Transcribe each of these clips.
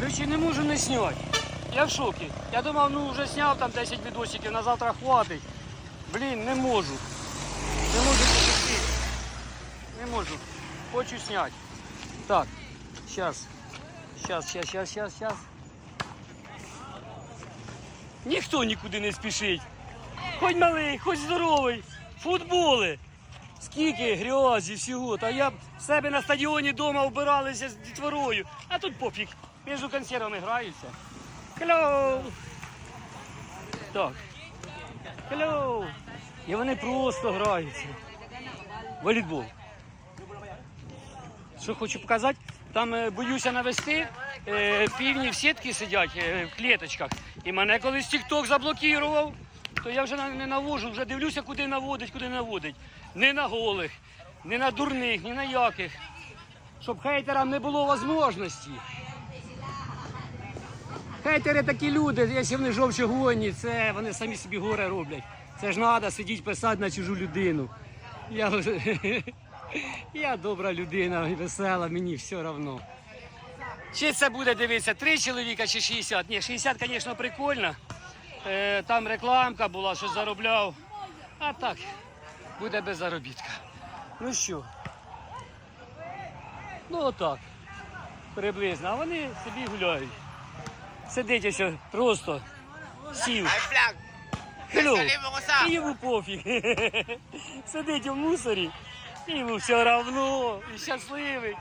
Короче, не можу не зняти. Я в шокі. Я думав, ну вже зняв там 10 відосиків, на завтра хватить. Блін, не можу. Не можу запустити. Не можу. Хочу зняти. Так, зараз. Зараз, зараз, зараз, зараз, зараз. Ніхто нікуди не спішить. Хоч малий, хоч здоровий. Футболи. Скільки грязі всього. Та я б себе на стадіоні вдома вбиралися з дітворою. А тут пофіг. Між консервами граються. Hello! Так. Hello! І вони просто граються. Волейбол. Що хочу показати, там е, боюся навести, е, півні в сітки сидять е, в клеточках. І мене колись TikTok заблокував, то я вже не навожу, вже дивлюся, куди наводить, куди наводить. Не на голих, не на дурних, ні на яких. Щоб хейтерам не було можливості. Хейтери такі люди, якщо вони жовчогонні, це вони самі собі горе роблять. Це ж треба сидіти писати на чужу людину. Я, я добра людина, весела, мені все одно. Чи це буде дивитися три чоловіка чи 60? Ні, 60, звісно, прикольно. Е, там рекламка була, що заробляв. А так, буде без заробітка. Ну що? Ну отак. Приблизно. А вони собі гуляють. Сидить ось просто сів. Хлю. І йому пофіг. Сидить у мусорі. І йому все равно. І щасливий.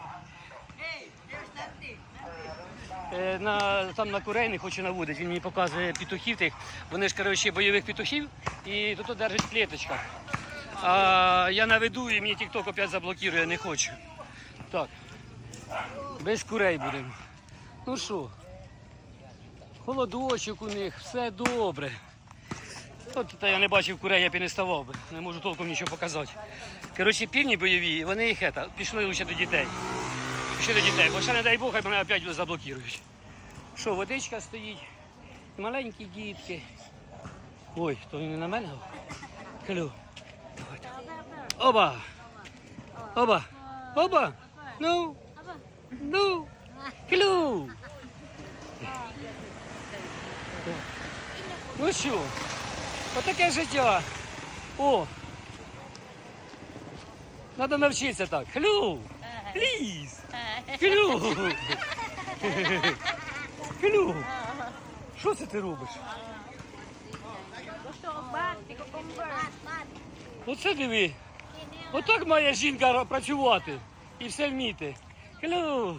Е, На, там на курей не хоче наводити. Він мені показує петухів тих. Вони ж коротше бойових петухів і тут держать в клеточках. А я наведу і мені тікток опять заблокує, не хочу. Так. Без курей будемо. Ну що? Холодочок у них, все добре. От та я не бачив курей, я б і не ставав би. Не можу толком нічого показати. Коротше, півні бойові, вони їх ета, пішли лише до дітей. Пішли до дітей, бо ще не дай Бог, хай мене опять заблокують. Що, водичка стоїть, маленькі дітки. Ой, то він не на мене? Клю. Оба! Оба! Оба! Ну! Ну! Клю! Ну що, отаке життя. О! Надо навчитися так. Хлю! Пліз! Хлю! Хлю! Що це ти робиш? Оце диви. Отак має жінка працювати і все вміти. Хлю!